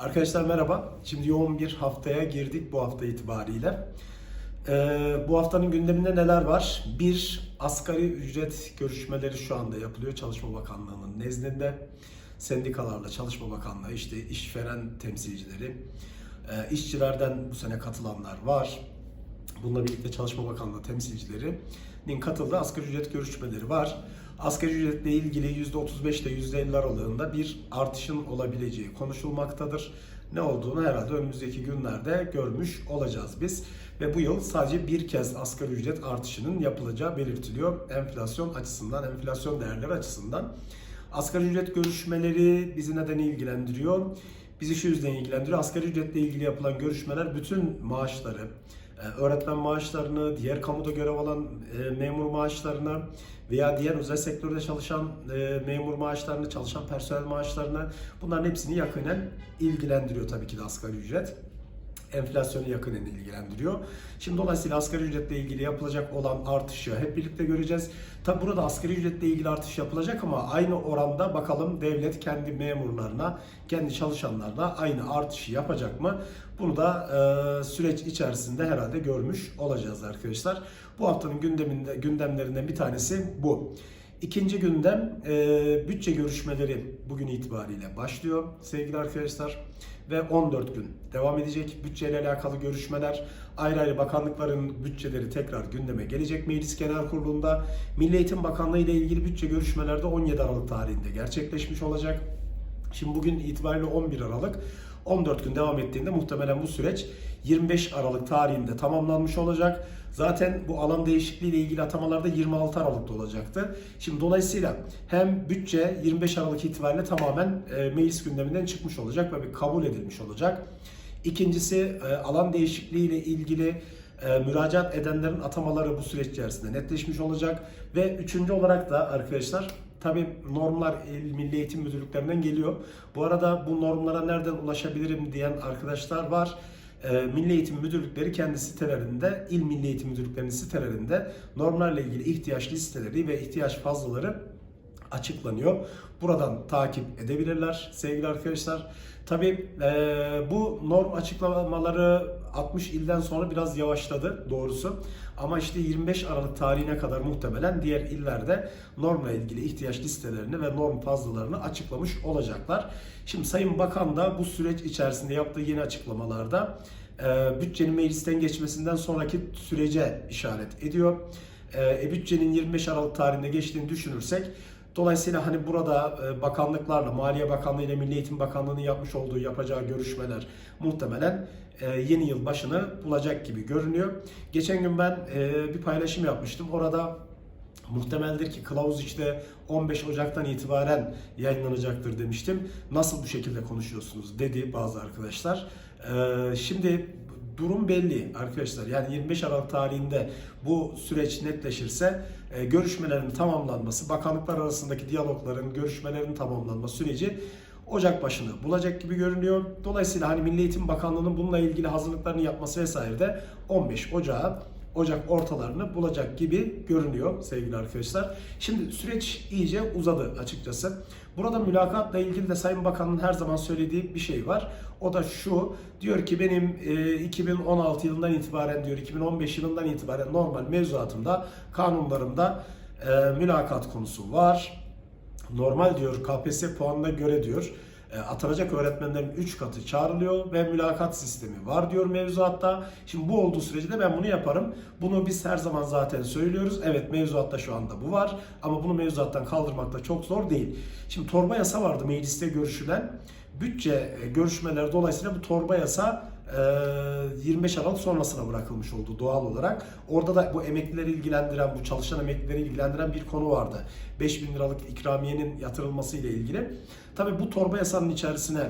Arkadaşlar merhaba. Şimdi yoğun bir haftaya girdik bu hafta itibariyle. Ee, bu haftanın gündeminde neler var? Bir, asgari ücret görüşmeleri şu anda yapılıyor Çalışma Bakanlığı'nın nezdinde. Sendikalarla Çalışma Bakanlığı, işte işveren temsilcileri, e, işçilerden bu sene katılanlar var. Bununla birlikte Çalışma Bakanlığı temsilcilerinin katıldığı asgari ücret görüşmeleri var. Asgari ücretle ilgili %35 ile %50 aralığında bir artışın olabileceği konuşulmaktadır. Ne olduğunu herhalde önümüzdeki günlerde görmüş olacağız biz. Ve bu yıl sadece bir kez asgari ücret artışının yapılacağı belirtiliyor. Enflasyon açısından, enflasyon değerleri açısından. Asgari ücret görüşmeleri bizi neden ilgilendiriyor? Bizi şu yüzden ilgilendiriyor. Asgari ücretle ilgili yapılan görüşmeler bütün maaşları, e, öğretmen maaşlarını, diğer kamuda görev alan e, memur maaşlarını veya diğer özel sektörde çalışan e, memur maaşlarını, çalışan personel maaşlarını bunların hepsini yakinen ilgilendiriyor tabii ki de asgari ücret enflasyonu yakinen ilgilendiriyor. Şimdi dolayısıyla asgari ücretle ilgili yapılacak olan artışı hep birlikte göreceğiz. Tabi burada asgari ücretle ilgili artış yapılacak ama aynı oranda bakalım devlet kendi memurlarına, kendi çalışanlarına aynı artışı yapacak mı? Bunu da e, süreç içerisinde herhalde görmüş olacağız arkadaşlar. Bu haftanın gündeminde gündemlerinden bir tanesi bu. İkinci gündem e, bütçe görüşmeleri bugün itibariyle başlıyor sevgili arkadaşlar ve 14 gün devam edecek. Bütçeyle alakalı görüşmeler, ayrı ayrı bakanlıkların bütçeleri tekrar gündeme gelecek Meclis Genel Kurulu'nda. Milli Eğitim Bakanlığı ile ilgili bütçe görüşmeleri de 17 Aralık tarihinde gerçekleşmiş olacak. Şimdi bugün itibariyle 11 Aralık. 14 gün devam ettiğinde muhtemelen bu süreç 25 Aralık tarihinde tamamlanmış olacak. Zaten bu alan değişikliği ile ilgili atamalar da 26 Aralık'ta olacaktı. Şimdi dolayısıyla hem bütçe 25 Aralık itibariyle tamamen e, meclis gündeminden çıkmış olacak ve bir kabul edilmiş olacak. İkincisi e, alan değişikliği ile ilgili e, müracaat edenlerin atamaları bu süreç içerisinde netleşmiş olacak. Ve üçüncü olarak da arkadaşlar Tabii normlar İl Milli Eğitim Müdürlüklerinden geliyor. Bu arada bu normlara nereden ulaşabilirim diyen arkadaşlar var. Ee, Milli Eğitim Müdürlükleri kendi sitelerinde, İl Milli Eğitim Müdürlüklerinin sitelerinde normlarla ilgili ihtiyaç listeleri ve ihtiyaç fazlaları açıklanıyor. Buradan takip edebilirler sevgili arkadaşlar. Tabii e, bu norm açıklamaları 60 ilden sonra biraz yavaşladı doğrusu. Ama işte 25 Aralık tarihine kadar muhtemelen diğer illerde normla ilgili ihtiyaç listelerini ve norm fazlalarını açıklamış olacaklar. Şimdi Sayın Bakan da bu süreç içerisinde yaptığı yeni açıklamalarda e, bütçenin meclisten geçmesinden sonraki sürece işaret ediyor. E, bütçenin 25 Aralık tarihinde geçtiğini düşünürsek Dolayısıyla hani burada e, bakanlıklarla, Maliye Bakanlığı ile Milli Eğitim Bakanlığı'nın yapmış olduğu, yapacağı görüşmeler muhtemelen e, yeni yıl başını bulacak gibi görünüyor. Geçen gün ben e, bir paylaşım yapmıştım. Orada muhtemeldir ki kılavuz işte 15 Ocak'tan itibaren yayınlanacaktır demiştim. Nasıl bu şekilde konuşuyorsunuz dedi bazı arkadaşlar. Şimdi durum belli arkadaşlar. Yani 25 Aralık tarihinde bu süreç netleşirse e, görüşmelerin tamamlanması, bakanlıklar arasındaki diyalogların, görüşmelerin tamamlanma süreci Ocak başını bulacak gibi görünüyor. Dolayısıyla hani Milli Eğitim Bakanlığı'nın bununla ilgili hazırlıklarını yapması vesaire de 15 Ocağı Ocak ortalarını bulacak gibi görünüyor sevgili arkadaşlar. Şimdi süreç iyice uzadı açıkçası. Burada mülakatla ilgili de Sayın Bakan'ın her zaman söylediği bir şey var. O da şu, diyor ki benim e, 2016 yılından itibaren diyor, 2015 yılından itibaren normal mevzuatımda, kanunlarımda e, mülakat konusu var. Normal diyor KPSS puanına göre diyor e, atanacak öğretmenlerin 3 katı çağrılıyor ve mülakat sistemi var diyor mevzuatta. Şimdi bu olduğu sürece de ben bunu yaparım. Bunu biz her zaman zaten söylüyoruz. Evet mevzuatta şu anda bu var ama bunu mevzuattan kaldırmak da çok zor değil. Şimdi torba yasa vardı mecliste görüşülen. Bütçe e, görüşmeleri dolayısıyla bu torba yasa 25 Aralık sonrasına bırakılmış oldu doğal olarak. Orada da bu emeklileri ilgilendiren, bu çalışan emeklileri ilgilendiren bir konu vardı. 5000 liralık ikramiyenin yatırılması ile ilgili. Tabii bu torba yasanın içerisine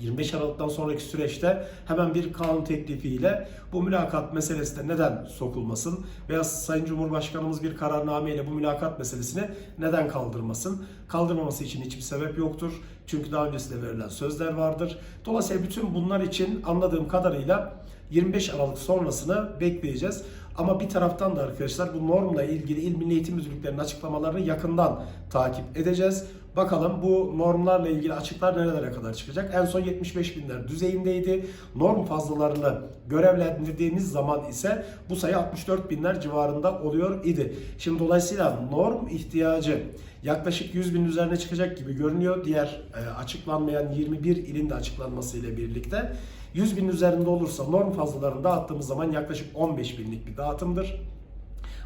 25 Aralık'tan sonraki süreçte hemen bir kanun teklifiyle bu mülakat meselesi de neden sokulmasın veya Sayın Cumhurbaşkanımız bir kararnameyle bu mülakat meselesini neden kaldırmasın? Kaldırmaması için hiçbir sebep yoktur. Çünkü daha öncesinde verilen sözler vardır. Dolayısıyla bütün bunlar için anladığım kadarıyla 25 Aralık sonrasını bekleyeceğiz. Ama bir taraftan da arkadaşlar bu normla ilgili İl Milli Eğitim Müdürlüklerinin açıklamalarını yakından takip edeceğiz. Bakalım bu normlarla ilgili açıklar nerelere kadar çıkacak? En son 75 binler düzeyindeydi. Norm fazlalarını görevlendirdiğimiz zaman ise bu sayı 64 binler civarında oluyor idi. Şimdi dolayısıyla norm ihtiyacı yaklaşık 100 bin üzerine çıkacak gibi görünüyor. Diğer e, açıklanmayan 21 ilin de açıklanmasıyla birlikte. 100 bin üzerinde olursa norm fazlalarını dağıttığımız zaman yaklaşık 15 binlik bir dağıtımdır.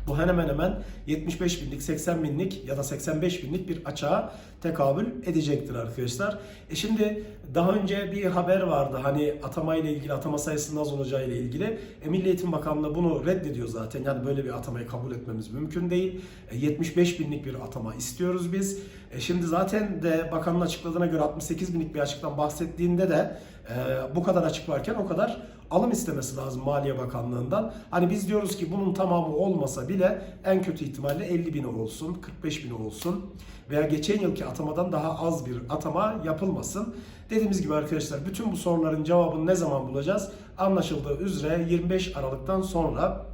Bu hemen hemen 75 binlik, 80 binlik ya da 85 binlik bir açığa tekabül edecektir arkadaşlar. E şimdi daha önce bir haber vardı hani atama ile ilgili, atama sayısının az olacağı ile ilgili. E Milli Eğitim Bakanlığı bunu reddediyor zaten. Yani böyle bir atamayı kabul etmemiz mümkün değil. E 75 binlik bir atama istiyoruz biz. E şimdi zaten de bakanın açıkladığına göre 68 binlik bir açıktan bahsettiğinde de e, bu kadar açık varken o kadar alım istemesi lazım Maliye Bakanlığı'ndan. Hani biz diyoruz ki bunun tamamı olmasa bile en kötü ihtimalle 50 bin olsun, 45 bin olsun veya geçen yılki atamadan daha az bir atama yapılmasın. Dediğimiz gibi arkadaşlar bütün bu soruların cevabını ne zaman bulacağız? Anlaşıldığı üzere 25 Aralık'tan sonra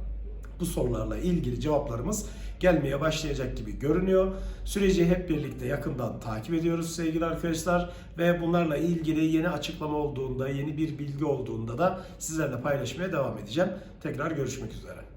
bu sorularla ilgili cevaplarımız gelmeye başlayacak gibi görünüyor. Süreci hep birlikte yakından takip ediyoruz sevgili arkadaşlar ve bunlarla ilgili yeni açıklama olduğunda, yeni bir bilgi olduğunda da sizlerle paylaşmaya devam edeceğim. Tekrar görüşmek üzere.